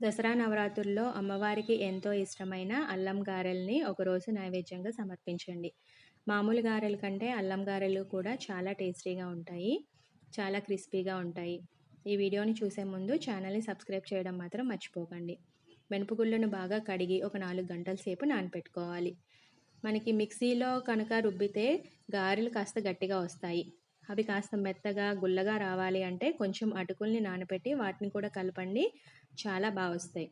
దసరా నవరాత్రుల్లో అమ్మవారికి ఎంతో ఇష్టమైన అల్లం గారెల్ని ఒకరోజు నైవేద్యంగా సమర్పించండి. మామూలు గారెల కంటే అల్లం గారెలు కూడా చాలా టేస్టీగా ఉంటాయి చాలా క్రిస్పీగా ఉంటాయి. ఈ వీడియోని చూసే ముందు ఛానల్ని సబ్స్క్రైబ్ చేయడం మాత్రం మర్చిపోకండి. మినపగుళ్ళను బాగా కడిగి ఒక నాలుగు గంటల సేపు నానపెట్టుకోవాలి. మనకి మిక్సీలో కనుక రుబ్బితే గారెలు కాస్త గట్టిగా వస్తాయి. అవి కాస్త మెత్తగా గుల్లగా రావాలి అంటే కొంచెం అటుకుల్ని నానబెట్టి వాటిని కూడా కలపండి. చాలా బాగా వస్తాయి.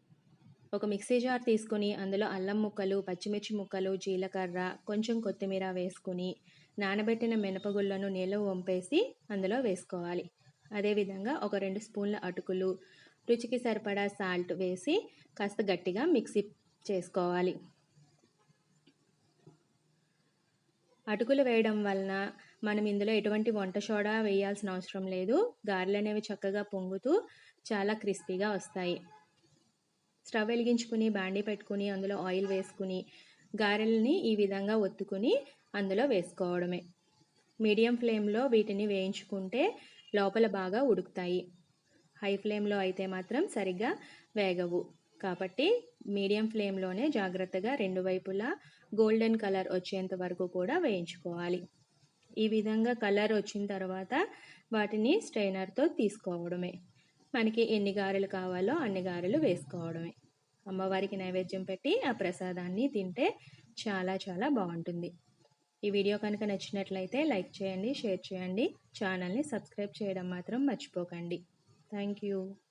ఒక మిక్సీ జార్ తీసుకుని అందులో అల్లం ముక్కలు పచ్చిమిర్చి ముక్కలు జీలకర్ర కొంచెం కొత్తిమీర వేసుకుని నానబెట్టిన మినపగుళ్ళను నీళ్ళు వంపేసి అందులో వేసుకోవాలి. అదేవిధంగా ఒక రెండు స్పూన్ల అటుకులు రుచికి సరిపడా సాల్ట్ వేసి కాస్త గట్టిగా మిక్సీ చేసుకోవాలి. అటుకులు వేయడం వలన మనం ఇందులో ఎటువంటి వంట సోడా వేయాల్సిన అవసరం లేదు. గారెలు అనేవి చక్కగా పొంగుతూ చాలా క్రిస్పీగా వస్తాయి. స్టవ్ వెలిగించుకుని బాండీ పెట్టుకుని అందులో ఆయిల్ వేసుకుని గారెల్ని ఈ విధంగా ఒత్తుకుని అందులో వేసుకోవడమే. మీడియం ఫ్లేమ్లో వీటిని వేయించుకుంటే లోపల బాగా ఉడుకుతాయి. హై ఫ్లేమ్లో అయితే మాత్రం సరిగ్గా వేగవు. కాబట్టి మీడియం ఫ్లేమ్లోనే జాగ్రత్తగా రెండు వైపులా గోల్డెన్ కలర్ వచ్చేంత వరకు కూడా వేయించుకోవాలి. ఈ విధంగా కలర్ వచ్చిన తర్వాత వాటిని స్ట్రైనర్తో తీసుకోవడమే. మనకి ఎన్ని గారెలు కావాలో అన్ని గారెలు వేసుకోవడమే. అమ్మవారికి నైవేద్యం పెట్టి ఆ ప్రసాదాన్ని తింటే చాలా చాలా బాగుంటుంది. ఈ వీడియో కనుక నచ్చినట్లయితే లైక్ చేయండి షేర్ చేయండి. ఛానల్ని సబ్స్క్రైబ్ చేయడం మాత్రం మర్చిపోకండి. Thank you.